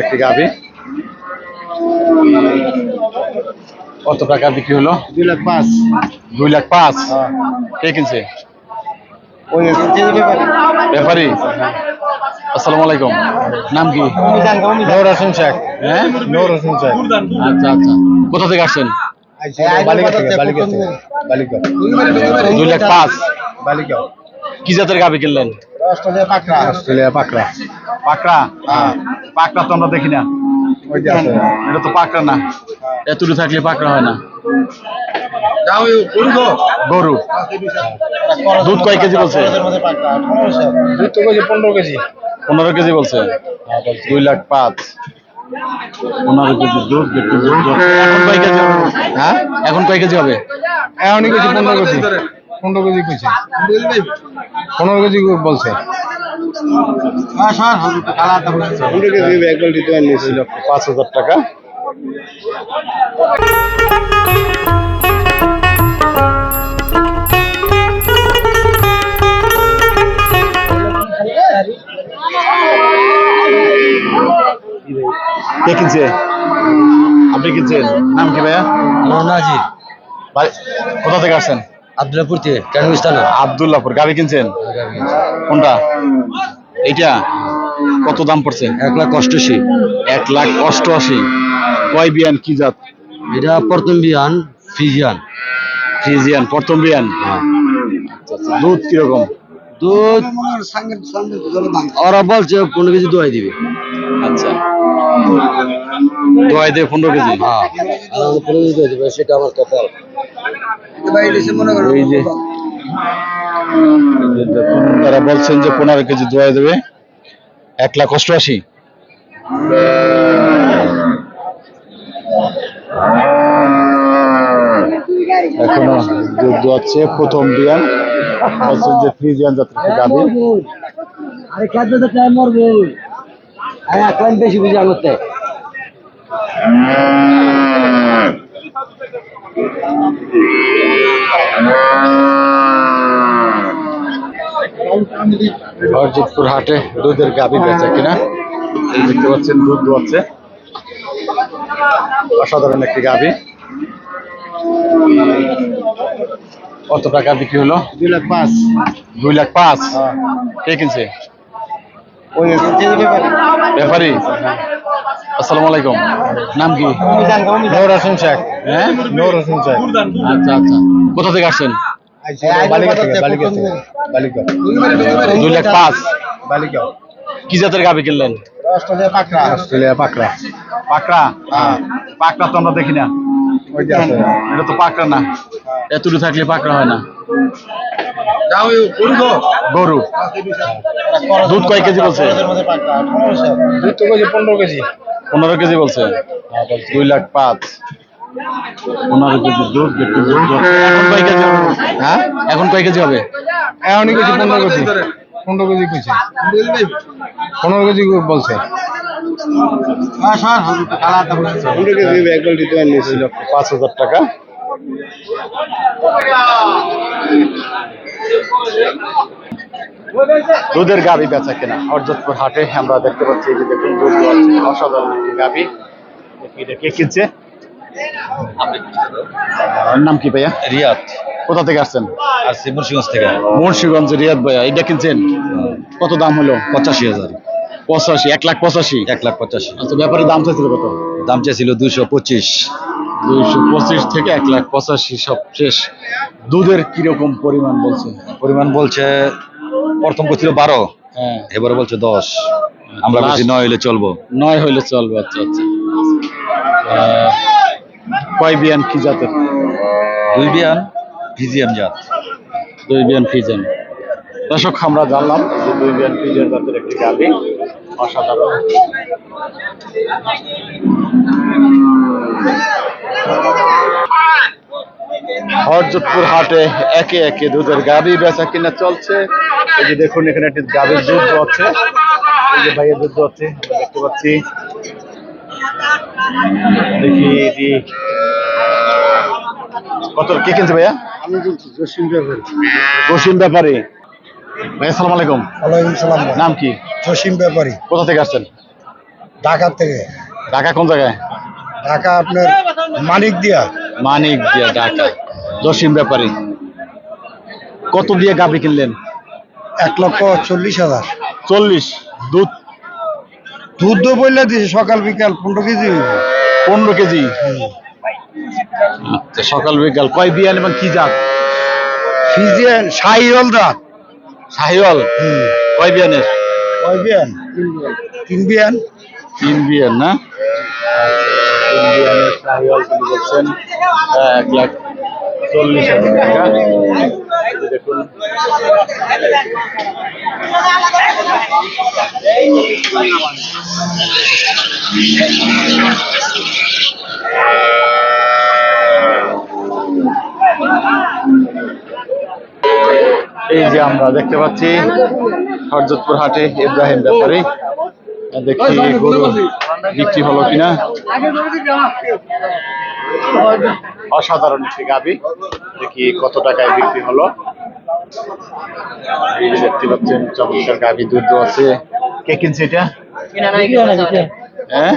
একটি গাভি। কত টাকা বিক্রি হলো? দুই লাখ পাঁচ। দুই লাখ পাঁচ? কে কিনছে? ওই ব্যাপারী। আসসালামু আলাইকুম। নাম কি? নৌর হোসেন শেখ। হ্যাঁ? নৌর হোসেন শেখ। আচ্ছা আচ্ছা। কোথা থেকে আসছেন? দুই লাখ পাঁচ। কি জাতের গাভি কিনলেন? অস্ট্রেলিয়া পাকড়া। অস্ট্রেলিয়া পাকড়া। পাকড়া? পাকড়া তো আমরা দেখি না। এটা তো পাকড়া না। এতটুকু থাকলে পাকড়া হয় না। গরু দুধ কয় কেজি বলছে? দুধ তো পনেরো কেজি। পনেরো কেজি বলছে। দুই লাখ পাঁচ। পনেরো কেজি দুধ এখন কয় কেজি হবে? হ্যাঁ? এখন কয় কেজি হবে? এখনই কেজি? পনেরো কেজি। পনেরো কেজি কেজি পনেরো কেজি বলছে। দুই লক্ষ পাঁচ হাজার টাকা। কে কিনছে? আপনি কিনছেন? নাম কি ভাইয়া? বাড়ি- কোথা থেকে আসছেন? আব্দুল্লাপুর থেকে কেন আবদুল্লাহপুর গাড়ি কিনছেন? কোনটা? এইটা? কত দাম পড়ছে? এক লাখ অষ্টআশি। এক লাখ অষ্টআশি। কয় বিয়ান কি জাত? এটা প্রথম বিয়ান ফিজিয়ান। ফ্রিজিয়ান প্রথম বিয়ান? দুধ কীরকম? দুধ ওরা বলছে পনেরো কেজি দোয়াই দিবে। আচ্ছা। দোয়াই দেবে পনেরো কেজি? হ্যাঁ। পনেরো কেজি দোয়াই দিবে সেটা আমার কপাল এই যে তারা বলছেন যে পনেরো কেজি দোয়াই দেবে। এক লাখ অষ্টআশি। এখনও দুধ দোয়াচ্ছে প্রথম বিয়ান। বলছেন যে জাতের একটি গাভী আরে খাদ্য তো টাইম মরবে। হ্যাঁ কয়েন বেশি বুঝি আঙতে হরজিৎপুর হাটে দুধের গাভী বেচা কিনা। দেখতে পাচ্ছেন দুধ দোয়াচ্ছে। অসাধারণ একটি গাভী কত টাকা বিক্রি হলো? দুই লাখ পাঁচ। দুই লাখ পাঁচ কে কিনছে? ওই ব্যাপারী আসসালামু আলাইকুম। নাম কি? নৌর হোসেন শেখ। হ্যাঁ? নৌর হোসেন শেখ। আচ্ছা আচ্ছা। কোথা থেকে আসছেন? দুই লাখ পাঁচ। বালিকা। কি জাতের কিনলেন? অস্ট্রেলিয়া পাকড়া। অস্ট্রেলিয়া পাকড়া। পাকড়া? পাকড়া তো আমরা দেখি না। এটা তো পাকড়া না। এতটুকু থাকলে পাকড়া হয় না। গরু দুধ কয় কেজি বলছে? দুধ তো পনেরো কেজি। পনেরো কেজি বলছে। দুই লাখ পাঁচ। পনেরো কেজি দুধ দেখতে দুধ এখন কয় কেজি হবে? হ্যাঁ? এখন কয় কেজি হবে? এখনই কেজি। পনেরো কেজি পনেরো কেজি পনেরো কেজি বলছে লক্ষ পাঁচ হাজার টাকা। দুধের গাবি বেচা কেনা? হরজতপুর হাটে আমরা দেখতে পাচ্ছি এই যে দেখুন দুধ দোয়াচ্ছে অসাধারণ একটি গাবি দেখি এটা কে কিনছে? নাম কি ভাইয়া? রিয়াদ। কোথা থেকে আসছেন? আসছে মুন্সিগঞ্জ থেকে। মুন্সিগঞ্জ রিয়াদ ভাইয়া এটা কিনছেন? কত দাম হলো? পঁচাশি হাজার। পঁচাশি এক লাখ পঁচাশি? এক লাখ পঁচাশি। আচ্ছা ব্যাপারে দাম চাইছিল কত? দাম চেয়েছিল দুশো পঁচিশ। দুইশো পঁচিশ থেকে এক লাখ পঁচাশি সব শেষ। দুধের কীরকম পরিমাণ বলছে? পরিমাণ বলছে প্রথম করছিল বারো হ্যাঁ। এবারে বলছে দশ। আমরা বলছি নয় হলে চলবো। নয় হইলে চলবে আচ্ছা আচ্ছা। কয় বিয়ান কি জাতের? দুই বিয়ান জাত। দুই বিয়ান দর্শক আমরা জানলাম যে দুই বিয়ান জাতের একটি অসাধারণ। হরজতপুর হাটে একে একে দুধের গাভি বেচা কিনা চলছে। এই যে দেখুন এখানে একটি গাভীর দুধ আছে। এই যে ভাইয়ের দুধ আছে দেখতে পাচ্ছি। দেখি কত? কে কিনছে ভাইয়া? আমি কিন্তু জসিম ব্যাপারী। জসিম ব্যাপারী। ভাই আসসালামু আলাইকুম। ওয়ালাইকুম সালাম। নাম কি? জসিম ব্যাপারী। কোথা থেকে আসছেন? ঢাকা থেকে। ঢাকা কোন জায়গায়? ঢাকা আপনার মানিক দিয়া। মানিক দিয়া ঢাকা। জসিম ব্যাপারী। কত দিয়ে গাবি কিনলেন? এক লক্ষ চল্লিশ হাজার। চল্লিশ। দুধ? দুধ বললে দিছে সকাল বিকাল পনেরো কেজি পনেরো কেজি? আচ্ছা সকাল বিকাল। কয় বিয়ান এবং কি জাত? ফিজিয়ান শাহিওয়াল দাঁত শাহিওয়াল? কয় বিয়ানের? কয় বিয়ান? তিন বিয়ান। তিন বিয়ান না? তিন বিয়ানের শাহিওয়াল তিনি বলছেন? এক লাখ চল্লিশ হাজার টাকা। দেখুন এই যে আমরা দেখতে পাচ্ছি, হরজতপুর হাটে ইব্রাহিম ব্যাপারী। দেখি গরু বিক্রি হলো কিনা। অসাধারণ একটি গাবি। দেখি কত টাকায় বিক্রি হলো। দেখতে পাচ্ছেন, চমৎকার গাবি, দুধ আছে। কে কিনছে এটা? হ্যাঁ?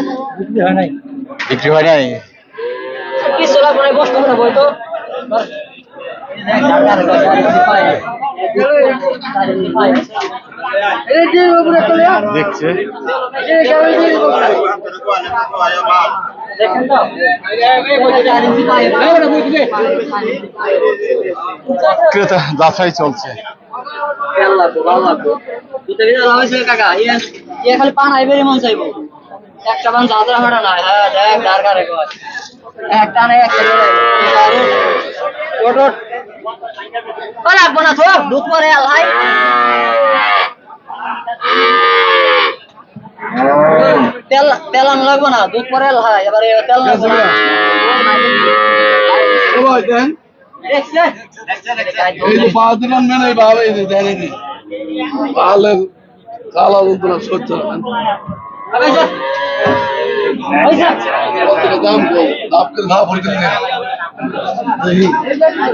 বিক্রি হয় নাই? বসতে হবে তো। দেখছে। ক্রেতা যাচাই চলছে। ইয়ে খালি পান আইবে মন চাইব একটা পান যাত্রা হাঁটা হ্যাঁ দেখ দরকার একটা নেই একটা ওট ও লাগবো না তো দুধ পরে আল্লাহ তেল তেল আন লাগবো না দুধ পরে আল্লাহ এবারে তেল লাগবো না দেখছেন? এই যে পাঁচ দিন মেনে ভালো এই যে জানি নি পালের কালা যন্ত্রণা সহ্য হয় দাম আপনি না ভরে দিলে। দেখি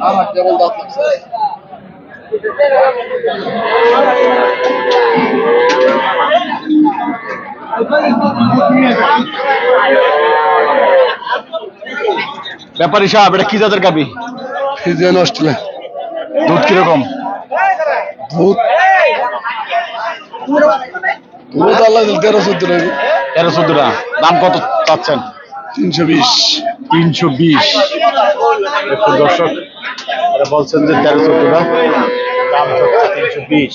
আমার কেমন দাঁত লাগছে ব্যাপারী সাহেব এটা কি জাতের গাবি? ফিজিয়ান অস্ট্রেলিয়া দুধ কীরকম? দুধ? দুধ আল্লাহ তেরো চোদ্দ টাকা তেরো চোদ্দটা দাম কত চাচ্ছেন? তিনশো বিশ। তিনশো বিশ। একটু দর্শক বলছেন যে তেরো চোদ্দটা দাম তিনশো বিশ।